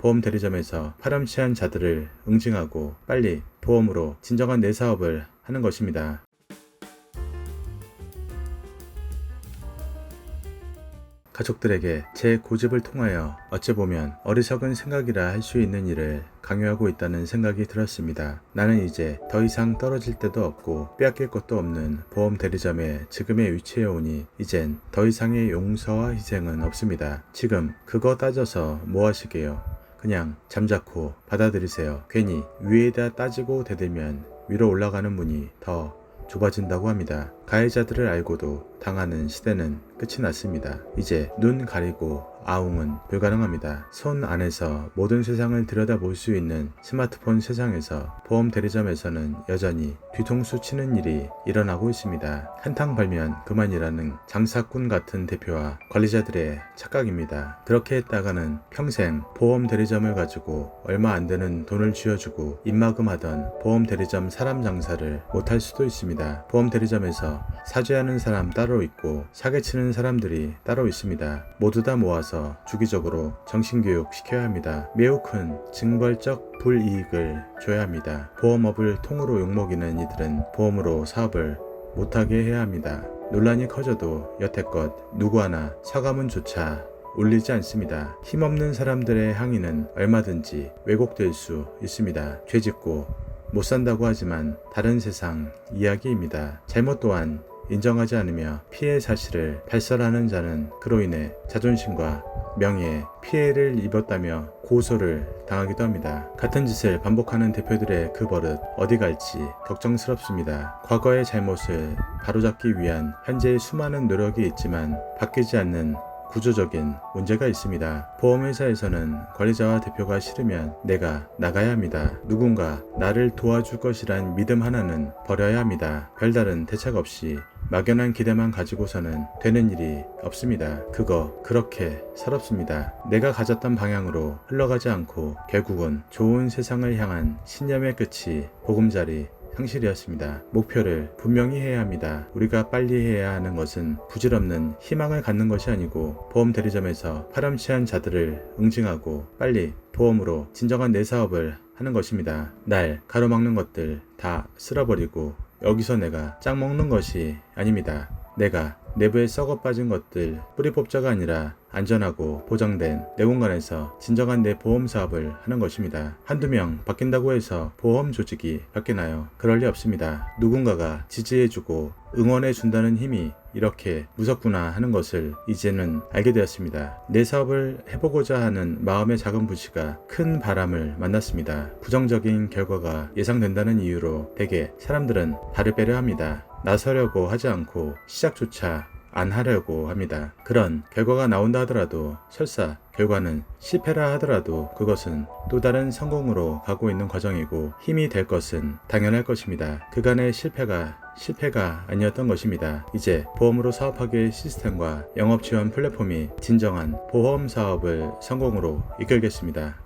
보험 대리점에서 파렴치한 자들을 응징하고 빨리 보험으로 진정한 내 사업을 하는 것입니다. 가족들에게 제 고집을 통하여 어찌 보면 어리석은 생각이라 할 수 있는 일을 강요하고 있다는 생각이 들었습니다. 나는 이제 더 이상 떨어질 데도 없고 빼앗길 것도 없는 보험 대리점에 지금의 위치에 오니 이젠 더 이상의 용서와 희생은 없습니다. 지금 그거 따져서 뭐 하시게요? 그냥 잠자코 받아들이세요. 괜히 위에다 따지고 대들면 위로 올라가는 문이 더 좁아진다고 합니다. 가해자들을 알고도 당하는 시대는 끝이 났습니다. 이제 눈 가리고 아웅은 불가능합니다. 손 안에서 모든 세상을 들여다볼 수 있는 스마트폰 세상에서 보험 대리점에서는 여전히 뒤통수 치는 일이 일어나고 있습니다. 한탕 벌면 그만이라는 장사꾼 같은 대표와 관리자들의 착각입니다. 그렇게 했다가는 평생 보험 대리점을 가지고 얼마 안 되는 돈을 쥐어주고 입마금하던 보험 대리점 사람 장사를 못할 수도 있습니다. 보험 대리점에서 사죄하는 사람 따로 있고 사기치는 사람들이 따로 있습니다. 모두 다 모아서 주기적으로 정신교육 시켜야 합니다. 매우 큰 징벌적 불이익을 줘야 합니다. 보험업을 통으로 욕먹이는 이들은 보험으로 사업을 못하게 해야 합니다. 논란이 커져도 여태껏 누구 하나 사과문조차 울리지 않습니다. 힘없는 사람들의 항의는 얼마든지 왜곡될 수 있습니다. 죄짓고 못 산다고 하지만 다른 세상 이야기입니다. 잘못 또한 인정하지 않으며 피해 사실을 발설하는 자는 그로 인해 자존심과 명예에 피해를 입었다며 고소를 당하기도 합니다. 같은 짓을 반복하는 대표들의 그 버릇 어디 갈지 걱정스럽습니다. 과거의 잘못을 바로잡기 위한 현재의 수많은 노력이 있지만 바뀌지 않는 구조적인 문제가 있습니다. 보험회사에서는 관리자와 대표가 싫으면 내가 나가야 합니다. 누군가 나를 도와줄 것이란 믿음 하나는 버려야 합니다. 별다른 대책 없이 막연한 기대만 가지고서는 되는 일이 없습니다. 그거 그렇게 서럽습니다. 내가 가졌던 방향으로 흘러가지 않고 결국은 좋은 세상을 향한 신념의 끝이 보금자리 상실이었습니다. 목표를 분명히 해야 합니다. 우리가 빨리 해야 하는 것은 부질없는 희망을 갖는 것이 아니고 보험 대리점에서 파렴치한 자들을 응징하고 빨리 보험으로 진정한 내 사업을 하는 것입니다. 날 가로막는 것들 다 쓸어버리고 여기서 내가 짱 먹는 것이 아닙니다. 내가 내부에 썩어 빠진 것들 뿌리 뽑자가 아니라 안전하고 보장된 내 공간에서 진정한 내 보험 사업을 하는 것입니다. 한두 명 바뀐다고 해서 보험 조직이 바뀌나요? 그럴 리 없습니다. 누군가가 지지해주고 응원해준다는 힘이 이렇게 무섭구나 하는 것을 이제는 알게 되었습니다. 내 사업을 해보고자 하는 마음의 작은 부시가 큰 바람을 만났습니다. 부정적인 결과가 예상된다는 이유로 대개 사람들은 발을 빼려 합니다. 나서려고 하지 않고 시작조차 안 하려고 합니다. 그런 결과가 나온다 하더라도 설사 결과는 실패라 하더라도 그것은 또 다른 성공으로 가고 있는 과정이고 힘이 될 것은 당연할 것입니다. 그간의 실패가 실패가 아니었던 것입니다. 이제 보험으로 사업하기의 시스템과 영업 지원 플랫폼이 진정한 보험 사업을 성공으로 이끌겠습니다.